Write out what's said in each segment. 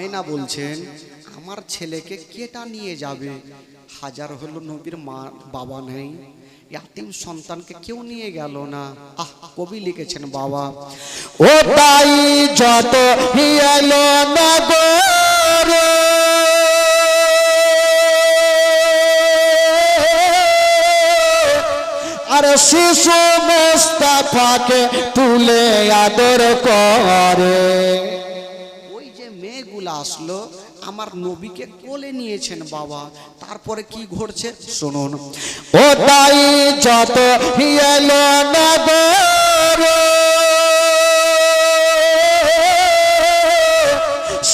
আমেনা বলছেন, আমার ছেলেকে কেটা নিয়ে যাবে? হাজার হলো নবীর মা, বাবা নেই। ইয়াতিম সন্তানকে কেউ নিয়ে গেল না। আহ, কবি লিখেছেন, বাবা, ও তাই যত হিয়ালো আর শিশু মুস্তাফাকে তুলে আদর করে। আসলো, আমার নবীকে কোলে নিয়েছেন বাবা। তারপরে কি ঘটছে? শুনুন। ও তাই যত হিয়ালো নগর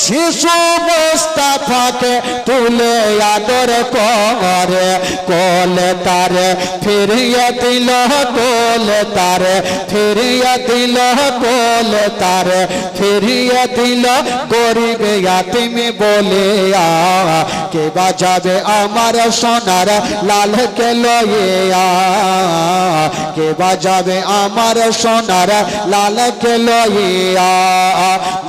শিশু মুস্তাফাকে তুলে আদর করে, কোলে তারে ফিরিয়ে দিল, কোলে তারে ফিরিয়ে দিল, কোলে তারে ফিরিয়ে দিল। গরিব তুমি বলে কে বাজাবে আমার সোনার লাল কে লইয়া? কে বাজাবে আমার সোনার লাল কে লইয়া?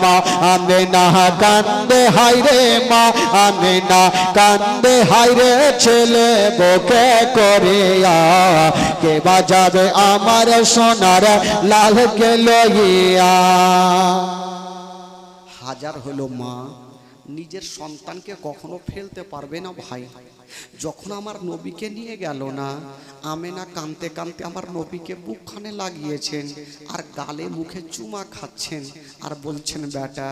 মা আমি না কান্দে হাইরে মা, আমি না কান্দে হাইরে ছেলে, বকে করে কে বাজাবে আমার সোনার লাল কে লইয়া? হাজার হলো মা, নিজের সন্তানকে কখনো ফেলতে পারবে না ভাই। যখন আমার নবীকে নিয়ে গেল না, আমেনা কানতে কানতে আমার নবীকে বুকখানে লাগিয়েছেন আর গালে মুখে চুমা খাচ্ছেন আর বলছেন, বেটা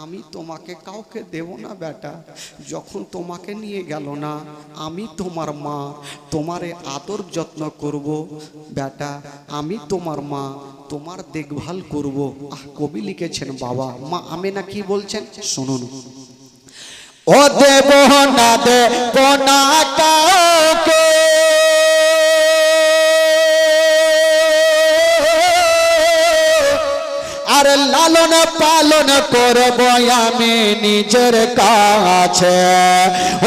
আমি তোমাকে কাউকে দেব না বেটা। যখন তোমাকে নিয়ে গেল না, আমি তোমার মা, তোমারে আদর যত্ন করব। বেটা, আমি তোমার মা, তোমার দেখভাল করব। আহ, কবি লিখেছেন বাবা। মা আমেনা কি বলছেন? শুনুন। ও দেব না দেব না কাউকে আর লালন পালন করব আমি নিজের কাছে।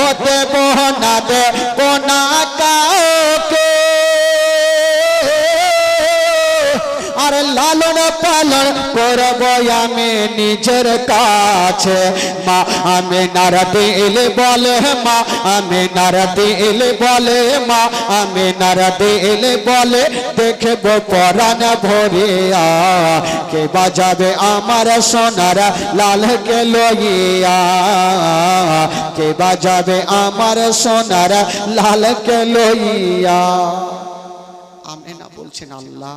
ও দেব না দেব না কাউকে আর লালন পালন করব আমি নিজের কাছে। মা আমি নারতে এলে বলে, মা আমি নারতে এলে বলে, মা আমি নারতে এলে বলে, দেখব পরাণ ভরিয়া। কে বাজাবে আমার সোনার লাল কে লইয়া? কে বাজাবে আমার সোনার লাল কে লইয়া? আমেনা বলছেন, আল্লাহ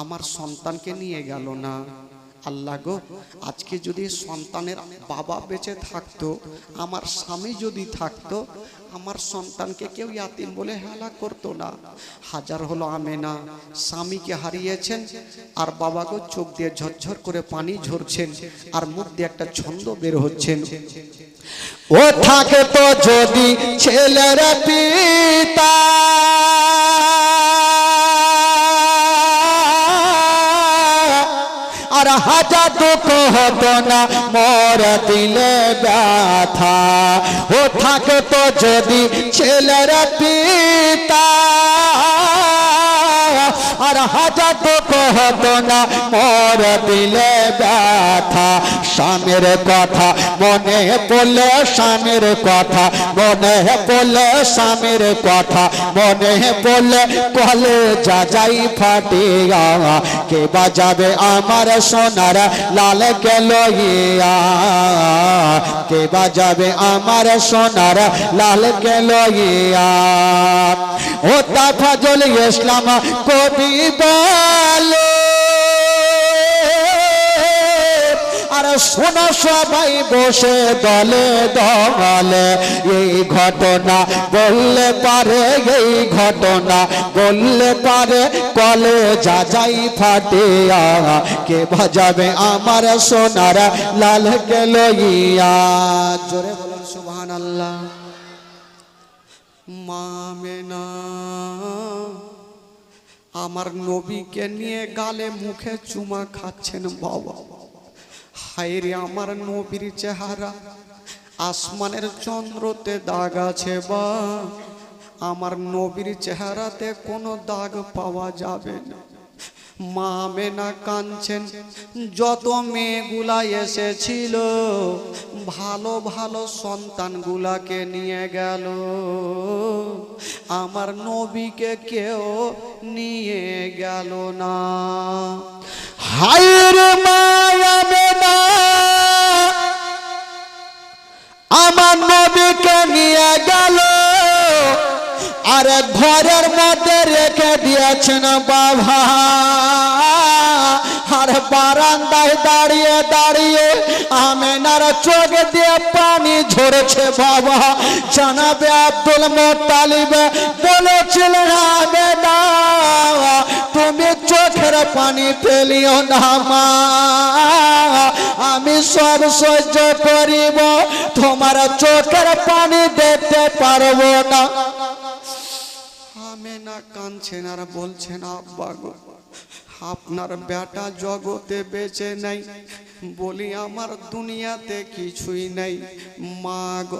আমার সন্তানকে নিয়ে গেল না। আল্লাহ গো, আজকে যদি সন্তানের বাবা বেঁচে থাকতো, আমার স্বামী যদি থাকতো, আমার সন্তানকে কেউ ইয়াতিম বলে হেলা করতো না। হাজার হলো আমেনা, স্বামীকে হারিয়েছেন, আর বাবাকে চোখ দিয়ে ঝরঝর করে পানি ঝরছেন, আর মুখ দিয়ে একটা ছন্দ বের হচ্ছেন। ও থাকে তো যদি ছেলের পিতা আর হাজার দুঃখ হতো না মর দিলে ব্যথা। ও থাকতো যদি ছেলের পিতা। আর হাজার দুঃখ হতো না। মর দিলে ব্যথা, স্বামীর কথা মনে পড়লে স্বামীর কথা, মনে পড়লে স্বামীর কথা, মনে পড়লে কলে যা যাই ফাটিয়া, কে বাজাবে আমার সোনার লাল কে লইয়া কে বাজাবে আমার সোনার লাল কে লইয়া ও তাফাজল ইসলাম, কবি বলে আর শোনো সবাই বসে দলে দলে, এই ঘটনা বললে পারে, এই ঘটনা বললে পারে, কলে যা যাই ফাটিয়া কে বাজাবে আমার সোনার লাল কে লইয়া জোরে বলুন সুবহান আল্লাহ মামেনা আমার নবীকে নিয়ে গালে মুখে চুমা খাচ্ছেন বাবা। হায়রে আমার নবীর চেহারা। আসমানের চন্দ্রতে দাগ আছে বা। আমার নবীর চেহারাতে কোনো দাগ পাওয়া যাবে না। মা মেনা কাঁদছেন। যত মেয়েগুলা এসেছিল, ভালো ভালো সন্তানগুলাকে নিয়ে গেল। আমার নবীকে কেউ নিয়ে গেল না। হায়ের মায়াবে না আমার নবীকে নিয়ে গেল। আরে ঘরের মধ্যে রেখে দিয়েছেন বাবা। আর বারান্দায় দাঁড়িয়ে দাঁড়িয়ে আমেনার চোখ দিয়ে পানি ঝরেছে বাবা। জানাবে আব্দুল মোতালিব বলেছিলেন, আমেনা, তুমি চোখের পানি ফেলিও না মা। আমি সব সহ্য করিব, তোমার চোখের পানি দেখতে পারব না। আমি না, কাঁদছেন আর বলছেন, আব্বা গো, আপনার বেটা জগতে বেঁচে নাই। বলি, আমার দুনিয়াতে কিছুই নাই। মা গো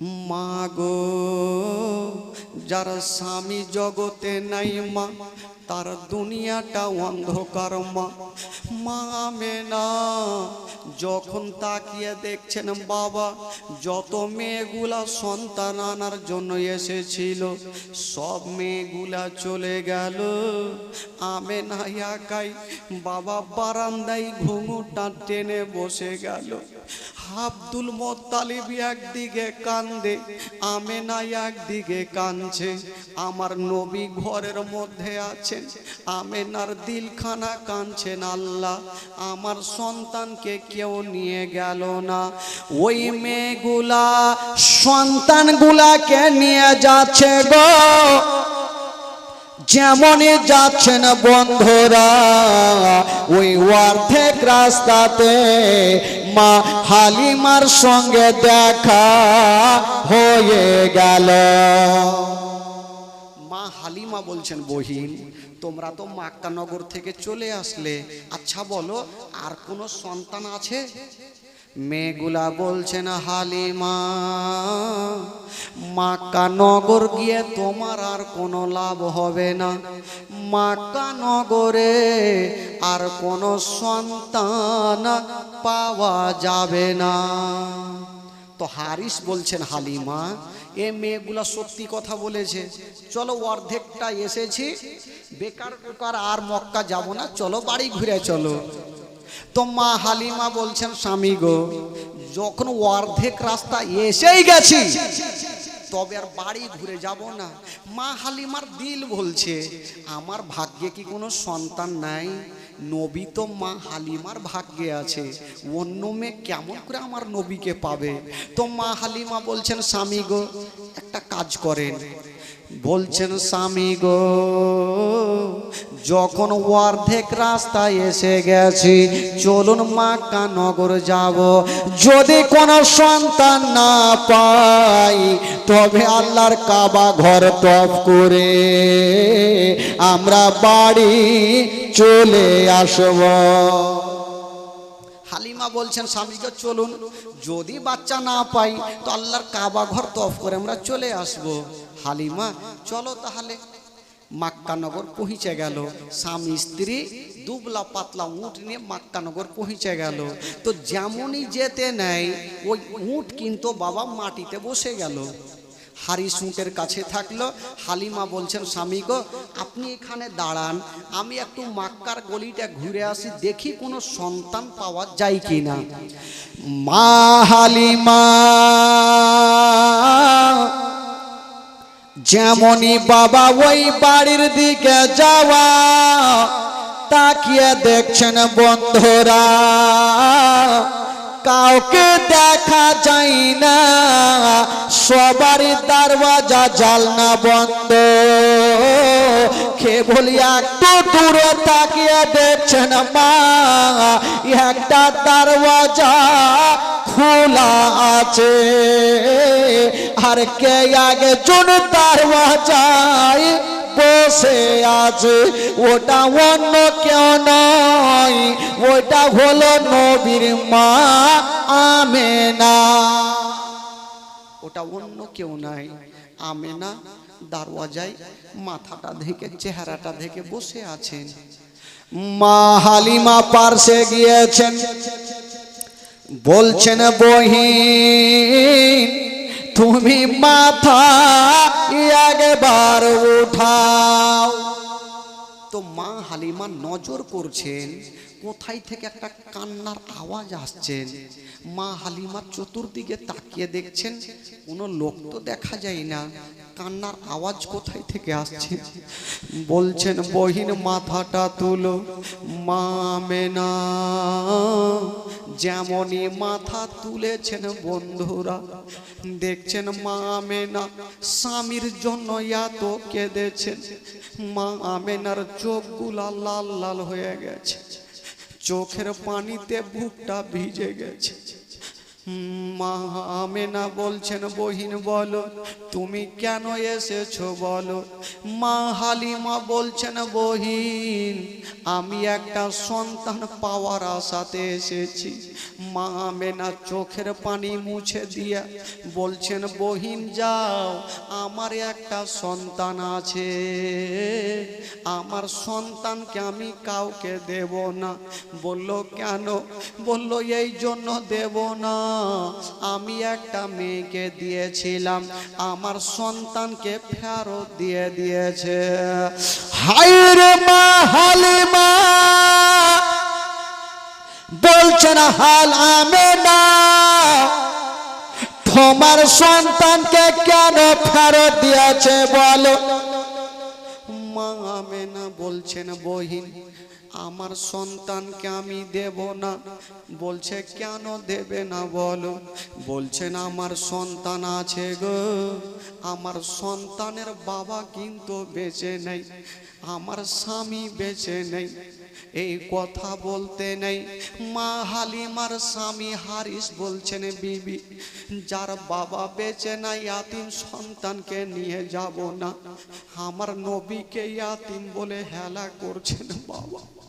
এই! মা গো যার স্বামী জগতে নাই মা, তার দুনিয়াটা অন্ধকার মা মা না যখন তাকিয়ে দেখছেন বাবা, যত মেয়েগুলা সন্তান আনার জন্য এসেছিল, সব মেয়েগুলা চলে গেল আমে না একাই বাবা বারান্দায় ঘুঙুটা টেনে বসে গেল আব্দুল মোত্তালিব একদিকে কান্দে, আমেনা একদিকে কাঁদছে। আমার নবী ঘরের মধ্যে আছেন, আমেনার দিলখানা কাঁদছেন আল্লাহ। আমার সন্তানকে কেউ নিয়ে গেল না। ওই মেয়েগুলা সন্তানগুলাকে নিয়ে যাচ্ছে গো। যেমনই যাচ্ছেন বন্ধুরা, ওই অর্ধেক রাস্তাতে মা হালিমার সঙ্গে দেখা হয়ে গেল। মা হালিমা বলছেন, বহিন, তোমরা তো মাক্কানগর থেকে চলে আসলে। আচ্ছা বলো, আর কোনো সন্তান আছে? মেয়েগুলা বলছেন হালিমা মাক্কানগর গিয়ে তোমার আর কোনো লাভ হবে না। মাক্কানগরে আর কোনো সন্তান পাওয়া যাবে না। তো হারিস বলছেন, হালিমা, এ মেয়েগুলা সত্যি কথা বলেছে। চলো অর্ধেকটা এসেছি। বেকার বেকার আর মক্কা যাব না। চলো বাড়ি ঘুরে চলো। তো মা হালিমা বলছেন, স্বামী গো, যখন অর্ধেক রাস্তা এসেই গেছি, তবে আর বাড়ি ঘুরে যাব না। মা হালিমার দিল বলছে, আমার ভাগ্যে কি কোনো সন্তান নাই? নবী তো মা হালিমার ভাগ্যে আছে, অন্য মেয়ে কেমন করে আমার নবীকে পাবে? তো মা হালিমা বলছেন, স্বামী গো, একটা কাজ করেন বলছেন, স্বামী গো, যখন অর্ধেক রাস্তায় এসে গেছি, চলুন মাক্কা নগর যাব। যদি কোনো সন্তান না পাই, তবে আল্লাহর কাবা ঘর তফ করে আমরা বাড়ি চলে আসব। হালিমা বলছেন স্বামীকে চলুন। যদি বাচ্চা না পাই, তো আল্লাহর কাবা ঘর তফ করে আমরা চলে আসব। হালিমা, চলো তাহলে। মাক্কানগর পৌঁছে গেল। স্বামী, স্ত্রী, দুবলা পাতলা উঁট নিয়ে মাক্কানগর পৌঁছে গেল। তো যেমনই যেতে নেয় ওই উঁট কিন্তু বাবা মাটিতে বসে গেল। হারি সুঁটের কাছে থাকল। হালিমা বলছেন, স্বামী গো, আপনি এখানে দাঁড়ান। আমি একটু মাক্কার গলিটা ঘুরে আসি, দেখি কোনো সন্তান পাওয়া যায় কি না মা হালিমা যেমনই বাবা ওই বাড়ির দিকে যাওয়া, তাকিয়ে দেখছেন বন্ধুরা, কাউকে দেখা যায় না, সবারই দরওয়াজা জালনা বন্ধ। খে বলি, একটু দূরে তাকিয়ে দেখছেন মা, একটা দরওয়াজা খোলা আছে। আর কে আগে জন দরওয়াজায় বসে আছে। ওটা অন্য কেউ নয়, ওটা হলো নবীর মা আমেনা। ওটা অন্য কেউ নাই, আমেনা দারওয়াজায় মাথাটা ঢেকে, চেহারাটা ঢেকে বসে আছেন। মা হালিমা পার্শ্বে গিয়েছেন। বলছেন বহিন, তুমি মাথা একবার উঠাও। তো মা হালিমা নজর করছেন, কোথায় থেকে একটা কান্নার আওয়াজ আসছেন। মা হালিমা চতুর্দিকে তাকিয়ে দেখছেন, কোনো লোক তো দেখা যায় না। কান্নার আওয়াজ কোথায় থেকে আসছে? বলছেন, বহিন, মাথাটা তুলো, মা মেনা। যেমনই মাথা তুলেছেন বন্ধুরা, দেখছেন মা আমেনা, স্বামীর জন্য এত কেঁদেছেন। মা আমেনার চোখগুলা লাল লাল হয়ে গেছে, চোখের পানিতে বুকটা ভিজে গেছে। মা বলছেন, বহিন বলো, তুমি কেন এসেছ বলো? মা হালিমা বলছেন, বহিন, আমি একটা সন্তান পাওয়ার আশাতে এসেছি। মা চোখের পানি মুছে দিয়া বলছেন, বহিন, যাও, আমার একটা সন্তান আছে। আমার সন্তানকে আমি কাউকে দেব না। বলল, কেন? বলল, এই জন্য দেব না। আমি একটা মেয়েকে দিয়েছিলাম, আমার সন্তানকে ফেরত দিয়ে দিয়েছে। হাইরে মা হালিমা বলছেন হাল আমে না। তোমার সন্তানকে কেন ফেরত দিয়েছে বলো? মা আমে না বলছেন, বহিন আমার সন্তানকে আমি দেব না। বলছে, কেন দেবে না বলো? বলছেন, আমার সন্তান আছে গো। আমার সন্তানের বাবা কিন্তু বেঁচে নেই। আমার স্বামী বেঁচে নেই। এই কথা বলতে নেই। মা হালিমার স্বামী হারিস বলছেন, বিবি, যার বাবা বেঁচে নাই, ইয়াতিম সন্তানকে নিয়ে যাব না। আমার নবীকে ইয়াতিম বলে হেলা করছেন বাবা।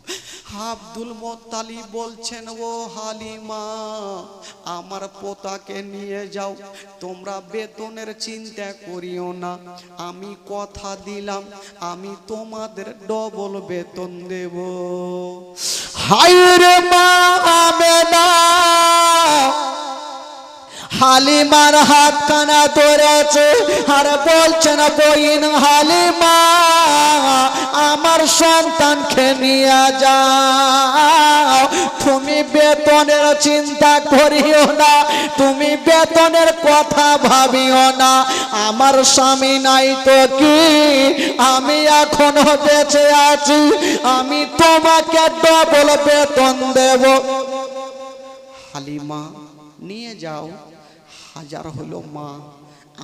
আব্দুল মোত্তালি বলছেন, ও হালিমা, আমার পোতাকে নিয়ে যাও। তোমরা বেতনের চিন্তা করিও না। আমি কথা দিলাম, আমি তোমাদের ডবল বেতন দেব। হাইরে মা আমে না হালিমার হাত কানা ধরেছে আর বলছেন বইন হালিমা, আমার সন্তানকে নিয়ে যাও। তুমি বেতনের চিন্তা করিও না, তুমি বেতনের কথা ভাবিও না। আমার স্বামী নাই তো কি? আমি এখনও বেঁচে আছি, আমি তোমাকে ডবল বেতন দেব। হালিমা, নিয়ে যাও। হাজার হলো মা।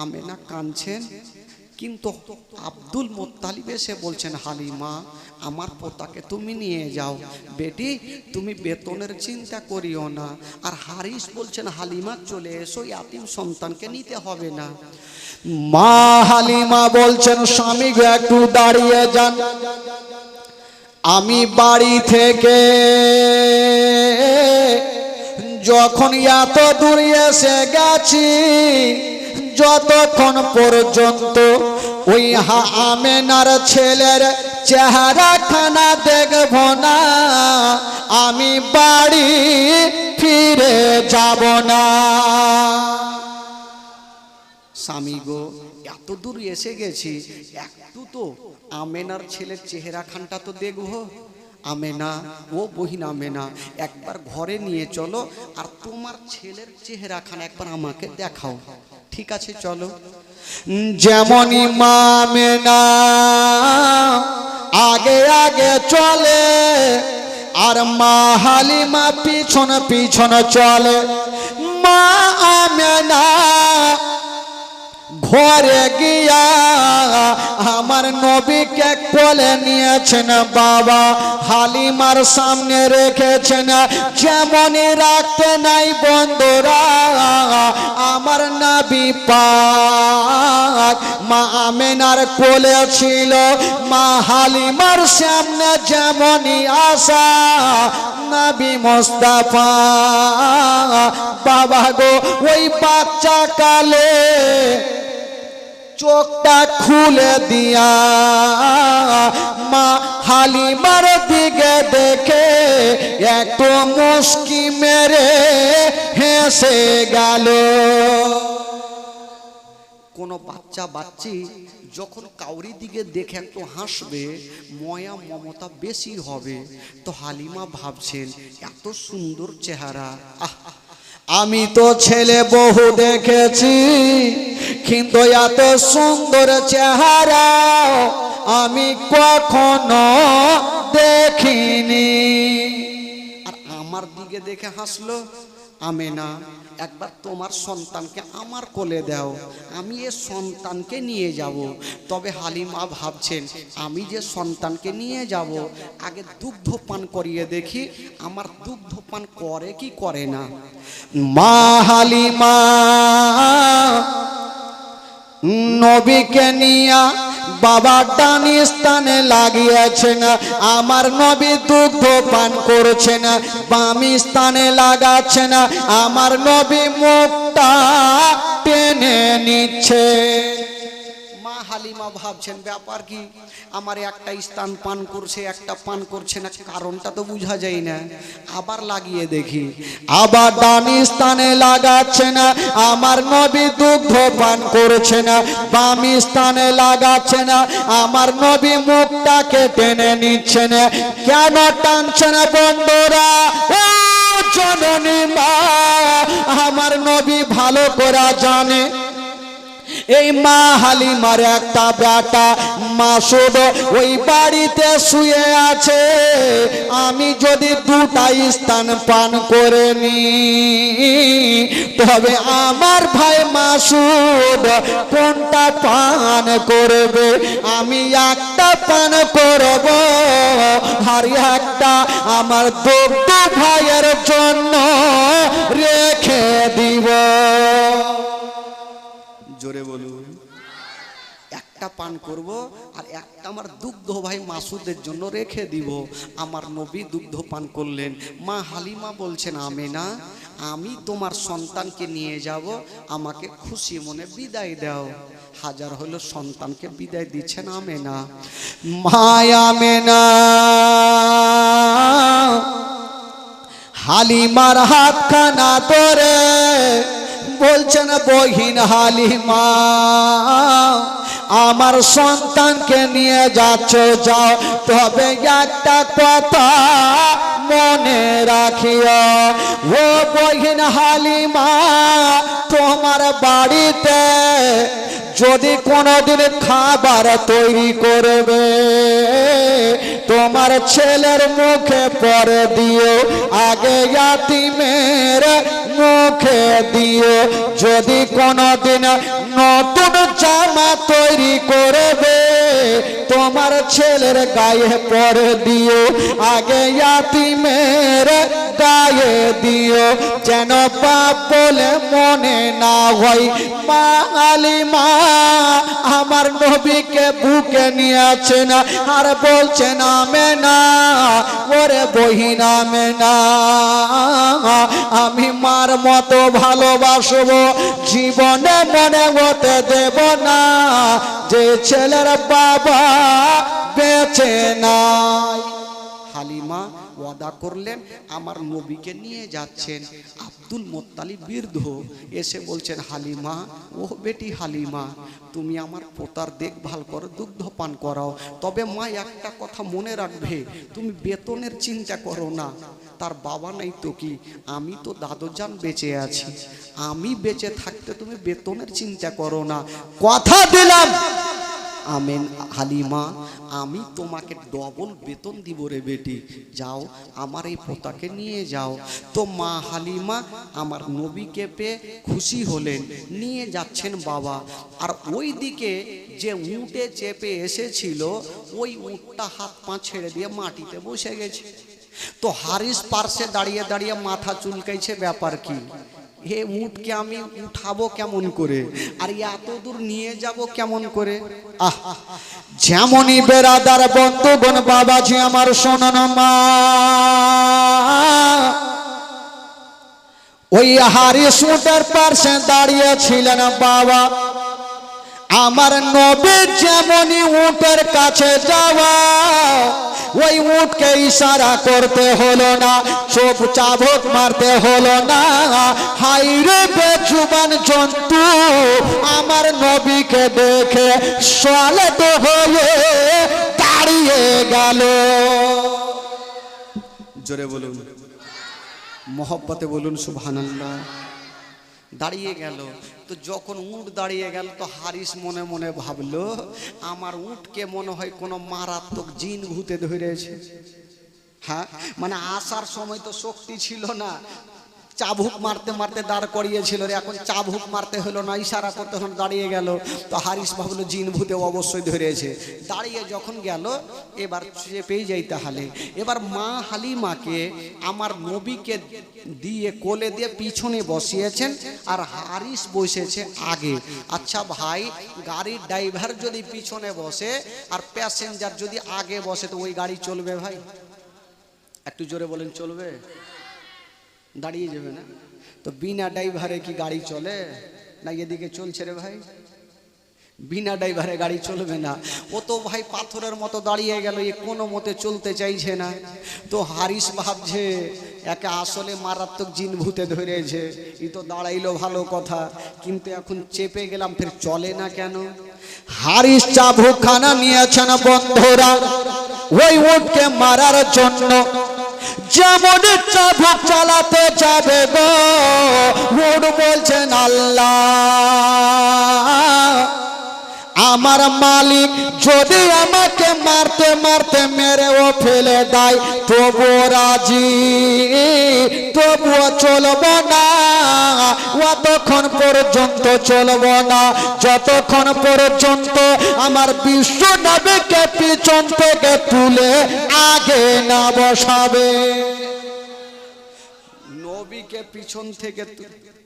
আমেনা কাঁদছেন। কিন্তু আব্দুল মোত্তালিব এসে বলছেন, হালিমা, আমার পোতাকে তুমি নিয়ে যাও। বেটি, তুমি বেতনের চিন্তা করিও না। আর হারিস বলছেন, হালিমা, চলে এসো ইয়াতিম সন্তানকে নিতে হবে না। মা হালিমা বলছেন, স্বামী একটু দাঁড়িয়ে যান। আমি বাড়ি থেকে যখন এত দূরে এসে গেছি যতক্ষণ পর্যন্ত ওই হা- আমেনার ছেলের চেহারা খানা দেখব না, আমি বাড়ি ফিরে যাব না। স্বামী গো, এত দূর এসে গেছি, একটু তো আমেনার ছেলের চেহারা খানটা তো দেখব। আমেনা, ও বহিন আমেনা, একবার ঘরে নিয়ে চলো, আর তোমার ছেলের চেহারা খান একবার আমাকে দেখাও। ঠিক আছে চলো। যেমনই মামেনা আগে আগে চলে আর মা হালিমা পিছন পিছন চলে। মা আমেনা ঘরে গিয়া আমার নবীকে কোলে নিয়েছেন, বাবা হালিমার সামনে রেখেছেন, যেমনই রাখতে নাই বন্ধুরা, আমার নাবি মা আমেনার কোলে ছিল, মা হালিমার সামনে যেমনই আসা, নাবি মোস্তাফা, বাবা গো, ওই বাচ্চা কালে চোখটা খুলে দিয়া মা হালিমার দিকে দেখে একটু মুস্কি মেরে হেসে গেল। কোনো বাচ্চা বাচ্চি যখন কাউরি দিকে দেখে একটু হাসবে, ময়া মমতা বেশি হবে। তো হালিমা ভাবছেন, এত সুন্দর চেহারা, আহ আমি তো ছেলে বহু দেখেছি, কিন্তু এত সুন্দর চেহারা আমি কখনো দেখিনি। আর আমার দিকে দেখে হাসলো আমি না একবার তোমার সন্তানকে আমার কোলে দাও, আমি এ সন্তানকে নিয়ে যাব। তবে হালিমা ভাবছেন, আমি যে সন্তানকে নিয়ে যাব, আগে দুগ্ধ পান করিয়ে দেখি, আমার দুগ্ধ পান করে কি করে না? মা হালিমা নবীকে নিয়া বাবা টানি স্থানে লাগিয়েছেন। আমার নবী দুগ্ধ পান করছেন। বামি স্থানে লাগাচ্ছেন আমার নবী মুখটা টেনে নিচ্ছে। হালিমা ভাবছেন, ব্যাপার কি? আমার একটা স্থান পান করছে, একটা পান করছে না, কারণটা তো বোঝা যায় না। আবার লাগিয়ে দেখি। আবার ডানি স্থানে লাগাচ্ছে না, আমার নবী দুগ্ধ পান করছে না। বামি স্থানে লাগাচ্ছে না, আমার নবী মুখটাকে টেনে নিচ্ছে না। কেন টানছে না বন্ধুরা? জননী মা, আমার নবী ভালো করে জানে। এই মা হালিমার একটা বেটা মাসুদ ওই বাড়িতে শুয়ে আছে। আমি যদি দুটা স্থান পান করে নি, তবে আমার ভাই মাসুদ কোনটা পান করবে? আমি একটা পান করব, আর একটা আমার দুগ্ধ ভাইয়ের জন্য রেখে দিব। জোরে বলুন। একটা পান করব আর একটা আমার দুগ্ধ ভাই মাসুদের জন্য রেখে দিব। আমার নবী দুগ্ধ পান করলেন। মা হালিমা বলছেন আমি না আমি তোমার সন্তানকে নিয়ে যাব। আমাকে খুশি মনে বিদায় দাও। হাজার হলো সন্তানকে বিদায় দিচ্ছেন আমে না মায়া মেনা হালিমার হাত খানা ধরে বলছেন, বহিন হালিমা আমার সন্তানকে নিয়ে যাচ্ছ, যাও। তবে একটা কথা মনে রাখিও, ও বহিন হালিমা তোমার বাড়িতে যদি কোনোদিন খাবার তৈরি করবে তোমার ছেলের মুখে পরে দিও, আগে ইয়াতিমের মুখে দিও। যদি কোনোদিন নতুন জামা তৈরি করবে তোমার ছেলের গায়ে পরে দিও, আগে ইয়াতিমের গায়ে দিও। যেন বাপ বলে মনে না হয়, মা আমার নবীকে বুকে নিয়েছেন আর বলছেন আমে না, ওরে বহিন আমে না। আমি মার মতো ভালোবাসবো, জীবনে মনে হতে দেব না। যে ছেলের বাবা বেঁচে নাই। হালিমা ওয়াদা করলেন, আমার নবীকে নিয়ে যাচ্ছেন। আব্দুল মোত্তালি বৃদ্ধ এসে বলছেন, হালিমা, ও বেটি হালিমা, তুমি আমার পোতার দেখভাল করো, দুগ্ধ পান করাও। তবে মা একটা কথা মনে রাখবে, তুমি বেতনের চিন্তা করো না। তার বাবা নাই তো কি? আমি তো দাদুজান বেঁচে আছি। আমি বেঁচে থাকতে তুমি বেতনের চিন্তা করো না। কথা দিলাম। আমেন, হালিমা, আমি তোমাকে ডবল বেতন দিব রে বেটি। যাও, আমার এই পোতাকে নিয়ে যাও। তো মা হালিমা আমার নবীকে পেয়ে খুশি হলেন, নিয়ে যাচ্ছেন বাবা। আর ওই দিকে যে উঁটে চেপে এসেছিল, ওই উঁটটা হাত পা ছেড়ে দিয়ে মাটিতে বসে গেছে। তো হারিস পার্শ্বে দাঁড়িয়ে দাঁড়িয়ে মাথা চুলকাইছে ব্যাপার কি? হে উঠকে আমি উঠাবো কেমন করে? আর এত দূর নিয়ে যাব কেমন করে? আহ, যেমনই বেরাদার বন্ধুগণ বাবাজি আমার শোনন মা। ওই হারি সুটের পার্শ্বে দাঁড়িয়েছিলেন বাবা। আমার নবী যেমনই উটের কাছে যাওয়া, ওই উটকে ইশারা করতে হলো না চোখ চাবক মারতে হলো না। হাইরে বেজুবান জন্তু, আমার নবীকে দেখে সলেট হয়ে দাঁড়িয়ে গেল। জোরে বলুন। মহব্বতে বলুন, সুবহানাল্লাহ। দাঁড়িয়ে গেল। তো যখন উট দাঁড়িয়ে গেল তো হারিস মনে মনে ভাবলো, আমার উটকে মনে হয় কোনো মারাত্মক জিন ভূতে ধরেছে। হ্যাঁ? মানে আসার সময় তো শক্তি ছিল না। চাবুক মারতে মারতে দাঁড় করিয়েছিল এখন চাবুক মারতে হলো না, ইশারা করতে হলো দাঁড়িয়ে গেল। তো হারিস ভাবলো জিন ভূতে অবশ্যই ধরেছে। দাঁড়িয়ে যখন গেল, এবার চেপেই যাই তাহলে। এবার মা হালিমাকে আমার নবীকে দিয়ে কোলে দিয়ে পিছনে বসিয়েছেন আর হারিস বসেছে আগে। আচ্ছা ভাই, গাড়ির ড্রাইভার যদি পিছনে বসে আর প্যাসেঞ্জার যদি আগে বসে, তো ওই গাড়ি চলবে ভাই? একটু জোরে বলেন, চলবে? দাঁড়িয়ে যাবে না। তো বিনা ড্রাইভারে কি গাড়ি চলে? না এদিকে চলছে রে ভাই। বিনা ড্রাইভারে গাড়ি চলবে না। ও তো ভাই পাথরের মতো দাঁড়িয়ে গেল, এ কোনো মতে চলতে চাইছে না। তো হারিস ভাবছে, একে আসলে মারাত্মক জিন ভূতে ধরেছে। ই তো দাঁড়াইলো ভালো কথা, কিন্তু এখন চেপে গেলাম, ফের চলে না কেন? হারিস চাবুক খানা নিয়েছেন বন্ধুরা, ওই উটকে মারার জন্য। যেমন চাবুক চালাতে যাবে গো মোর বলছেন আল্লাহ। আমার মালিক যদি আমাকে মারতে মারতে মেরেও ফেলে দেয়, তবুও রাজি, তবুও চলব না। অতক্ষণ পর্যন্ত চলব না। যতক্ষণ পর্যন্ত আমার বিশ্ব নবীকে পিছন থেকে তুলে আগে না বসাবে। নবীকে পিছন থেকে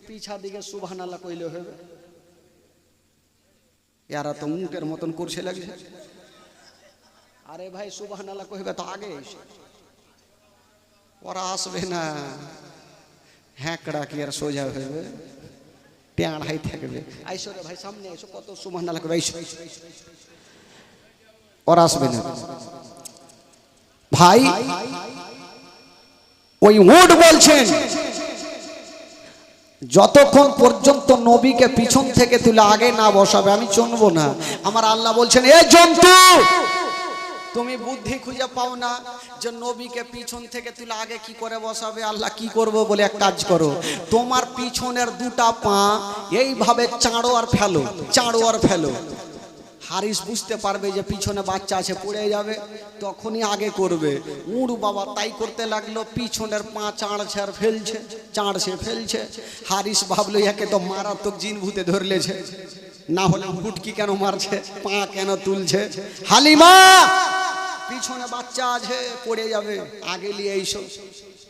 পিছা দিকে সুবহানাল্লাহ কইলে হবে। এরা তো উঁটের মতন করছে লাগছে আরে ভাই সুবহানাল্লাহ কইবে তো আগে। ওরা আসবে না হ্যাঁকড়া কি আর সোজা হবে টেঁড়াই থাকবে আইসো রে ভাই সামনে এসো কত সুবহানাল্লাহ কইবে আইসো আইসো, আইসো। ওরা আসবে না ভাই ওই উট বলছেন যতক্ষণ পর্যন্ত নবীকে পিছন থেকে তুলে আগে না বসাবে, আমি চলবো না। আমার আল্লাহ বলছেন, এ জন্তু, তুমি বুদ্ধি খুঁজে পাও না যে নবীকে পিছন থেকে তুলে আগে কি করে বসাবে? আল্লাহ কি করব বলে এক কাজ করো। তোমার পিছনের দুটা পা এইভাবে চাঁড়ো আর ফেলো, চাঁড়ো আর ফেলো। হারিস বুঝতে পারবে যে পিছনে বাচ্চা আছে, পড়ে যাবে। তখনই আগে করবে। উড় বাবা তাই করতে লাগল, পিছনের পা চাঁড়ছে আর ফেলছে চাঁড়ছে ফেলছে। হারিস ভাবলো, একে তো মারাত্মক জিন ভূতে ধরলেছে না হলে ফুটকি কেন মারছে, পা কেন তুলছে? হালিমা! পিছনে বাচ্চা আছে, পড়ে যাবে। আগে নিয়ে এইসব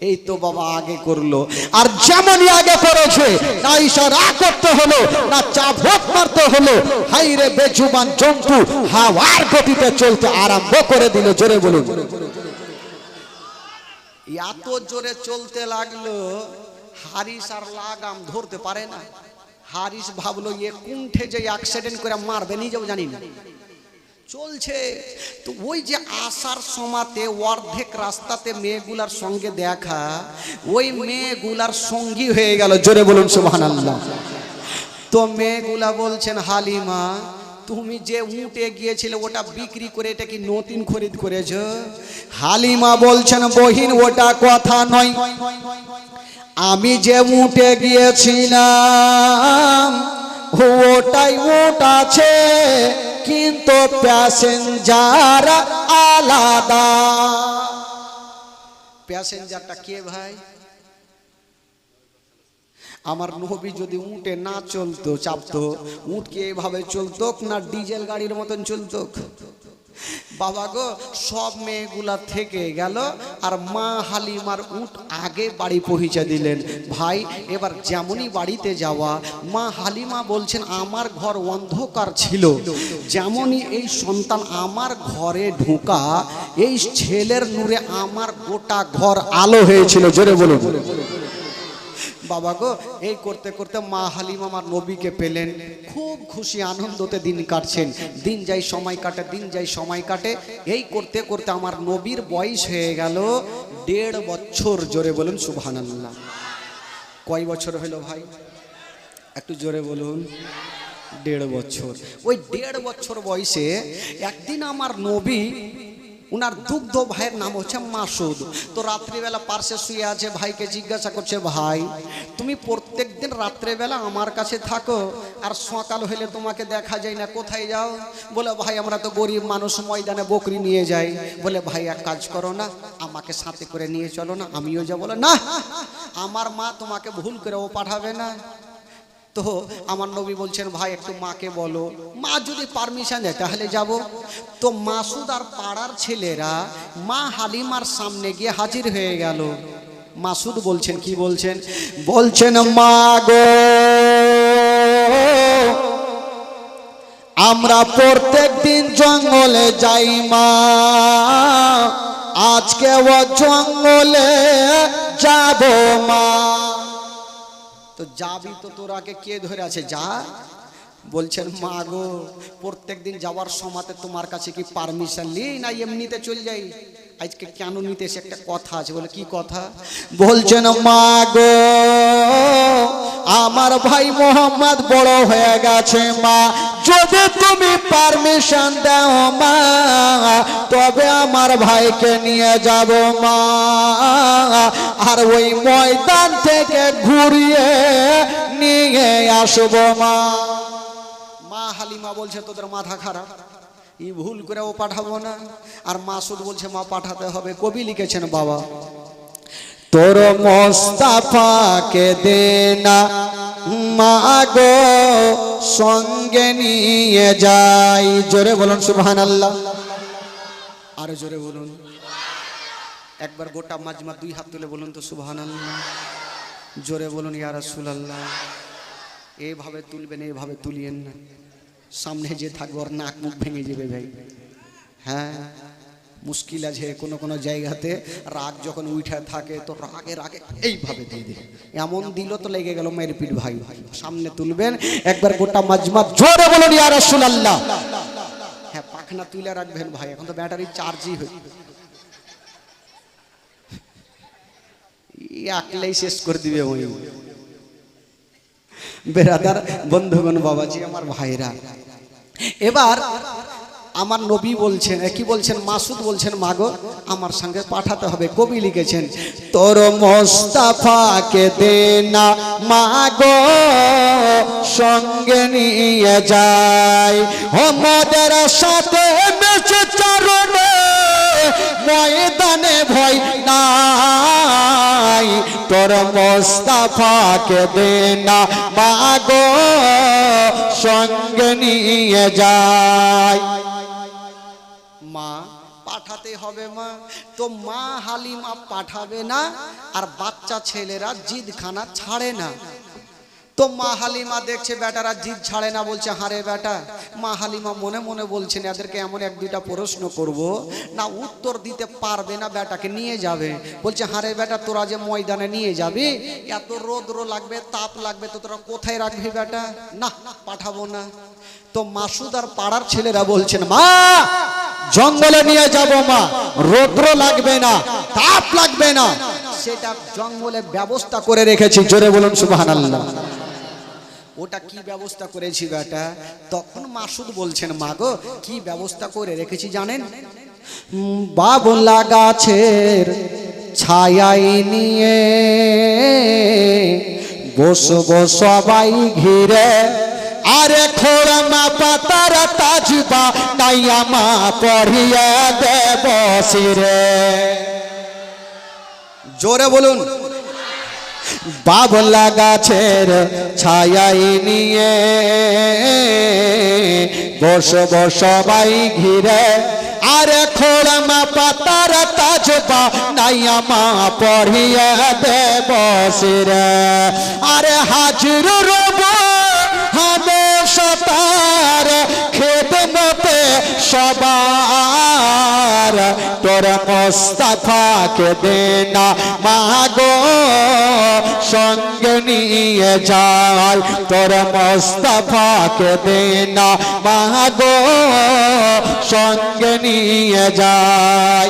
এই তো বাবা আগে করল। আর যেমনই আগে করেছে, না ইশারা করতে হলো, না চাভক মারতে হলো। হাই রে বেজুবান জন্তু, হাওয়ার গতিতে চলতে আরম্ভ করে দিল, জোরে বলুন। এত জোরে চলতে লাগল, হারিস আর লাগাম ধরতে পারে না। হারিস ভাবলো, এ কুণ্ঠে যে অ্যাক্সিডেন্ট করে মারবে, নিজেও জানি না। চলছে। তো ওই যে আসার সমাতে অর্ধেক রাস্তাতে মেয়েগুলার সঙ্গে দেখা, ওই মেয়েগুলার সঙ্গী হয়ে গেল। জোরে বলুন, সুবহানাল্লাহ। তো মেয়েগুলা বলছেন, হালিমা, তুমি যে উঠে গিয়েছিলে, ওটা বিক্রি করে এটা কি নতুন খরিদ করেছ? হালিমা বলছেন, বহিন, ওটা কথা নয়। নয় নয় আমি যে উঠে গিয়েছিলাম ওটাই উট আছে, কিন্তু প্যাসেঞ্জার আলাদা। প্যাসেঞ্জারটা কে ভাই? আমার নবী যদি উঠে না চলতো, চাপতো, উঁটকে এভাবে চলতো না ডিজেল গাড়ির মতন চলতো বাবা গো, সব মেয়েগুলা থেকে গেল আর মা হালিমার উট আগে বাড়ি পৌঁছে দিলেন। ভাই, এবার যেমনই বাড়িতে যাওয়া, মা হালিমা বলছেন, আমার ঘর অন্ধকার ছিল। যেমনই এই সন্তান আমার ঘরে ঢোকা, এই ছেলের নূরে আমার গোটা ঘর আলো হয়েছিল। জোরে বলুন। বাবা গো, এই করতে করতে মা হালিম আমার নবীকে পেলেন। খুব খুশি আনন্দতে দিন কাটছেন। দিন যাই সময় কাটে, দিন যাই সময় কাটে। এই করতে করতে আমার নবীর বয়স হয়ে গেল দেড় বছর। জোরে বলুন, সুবহানাল্লাহ। কয় বছর হলো ভাই? একটু জোরে বলুন, দেড় বছর। ওই দেড় বছর বয়সে একদিন আমার নবী উনার দুগ্ধ ভাইয়ের নাম হচ্ছে মাসুদ। তো রাত্রিবেলা পার্শ্বে শুয়ে আছে ভাইকে জিজ্ঞাসা করছে, ভাই, তুমি প্রত্যেক দিন রাত্রেবেলা আমার কাছে থাকো আর সকাল হলে তোমাকে দেখা যায় না, কোথায় যাও? বলে, ভাই, আমরা তো গরিব মানুষ, ময়দানে বকরি নিয়ে যাই। বলে, ভাই, এক কাজ করো না, আমাকে সাথে করে নিয়ে চলো না, আমিও যাব না, আমার মা তোমাকে ভুল করে ও পাঠাবে না। তো আমার নবী বলছেন, ভাই, একটু মাকে বলো। মা যদি পারমিশন দেয়, তাহলে যাব। তো মাসুদ আর পাড়ার ছেলেরা মা হালিমার সামনে গিয়ে হাজির হয়ে গেল। মাসুদ বলছেন, কি বলছেন? বলছেন, মা গো, আমরা প্রত্যেক দিন জঙ্গলে যাই, মা। আজকে ও জঙ্গলে যাব, মা। তো যাবি তো তোর আগে কে ধরে আছে? যা। বলছেন, মা গো প্রত্যেক দিন যাওয়ার সময়তে তোমার কাছে কি পারমিশন নেই? না, এমনিতে চলে যাই। আজকে কেন নিতে এসে একটা কথা আছে বলে কি কথা? বলছেন, মা গো, আমার ভাই মোহাম্মদ বড় হয়ে গেছে, মা। যদি তুমি পারমিশন দাও মা, তবে আমার ভাইকে নিয়ে যাব মা। আর ওই ময়দান থেকে ঘুরিয়ে নিয়ে আসব মা। মা হালিমা বলছে, তোদের মাথা খারাপ। ই ভুল করে ও পাঠাবো না। আর মাসুদ বলছে, মা পাঠাতে হবে। কবি লিখেছেন, বাবা, তোর মোস্তাফাকে দে না। মাগো সঙ্গে নিয়ে যাই। জোরে বলুন সুবহান আল্লাহ আরও জোরে বলুন। একবার গোটা মাজমা দুই হাত তুলে বলুন তো সুবহান জোরে বলুন, ইয়া রাসূলুল্লাহ। এইভাবে তুলবেন এইভাবে তুলিয়েন না। সামনে যে থাকবে, ওর নাক মুখ ভেঙে যাবে ভাই। হ্যাঁ? মুশকিল আছে কোনো কোনো জায়গাতে। রাগ যখন উঠে থাকে, তো রাগে রাগে এইভাবে দিয়ে দিল এমন দিল তো লেগে গেল মেয়ের পিঠ ভাই। ভাই সামনে তুলবেন, একবার গোটা মাজমা জোরে বলুন, ইয়া রাসূলুল্লাহ। হ্যাঁ পাখনা তুলে রাখবেন ভাই, এখন তো ব্যাটারি চার্জই হয়ে একলাই শেষ করে দিবে ওই। বেরাদার, বন্ধুগণ, বাবাজি, আমার ভাইরা। এবার আমার নবী বলছেন কি বলছেন? মাসুদ বলছেন, মাগো, আমার সঙ্গে পাঠাতে হবে। কবি লিখেছেন, তোর মোস্তাফাকে দে না, মাগো, সঙ্গে নিয়ে যাই। মোদের সাথে বেঁচে চরণে ময়দানে ভয় নাই। তোর মোস্তাফাকে দে না, মাগো, সঙ্গে নিয়ে মা পাঠাতে হবে মা। তো মা হালিমা পাঠাবে না, আর বাচ্চা ছেলেরা জিদ খানা ছাড়ে না। তো মা হালিমা দেখছে, বেটারা জিদ ছাড়ে না। বলছে হারে বেটা। মা হালিমা মনে মনে বলছেন এদেরকে এমন এক দুইটা প্রশ্ন করব, না উত্তর দিতে পারবে না, বেটাকে নিয়ে যাবে। বলছে হারে বেটা, তোরা যে ময়দানে নিয়ে যাবি, এত রোদ্র লাগবে, তাপ লাগবে, তো তোরা কোথায় রাখবি বেটা? না, পাঠাবো না। তো মাসুদ আর পাড়ার ছেলেরা বলছেন, মা জঙ্গলে নিয়ে যাব মা। রৌদ্র লাগবে না, তাপ লাগবে না। সেটা জঙ্গলে ব্যবস্থা করে রেখেছি, জোরে বলুন সুবহান আল্লাহ ওটা কি ব্যবস্থা করেছি বেটা? তখন মাসুদ বলছেন, মা গো, কি ব্যবস্থা করে রেখেছি জানেন? বাবলা গাছের ছায়াই নিয়ে বসবো সবাই ঘিরে। আরে খোরমা পাতার তাজবা নাইয়া মা পড়িয়া দেব সিরে জোরে বলুন। বাবলা গাছের ছায়াই নিয়ে। বসব সবাই ঘিরে। আরে খোড়মা পাতার তাজবা নাইয়া মা পড়িয়া দেব সিরে আরে হাজির রব হামেশা তার খেদমতে সবার। তোর মোস্তাফাকে দে না মাগো, সঙ্গে নিয়ে যাই। তোর মোস্তাফাকে দে না মাগো, সঙ্গে নিয়ে যাই।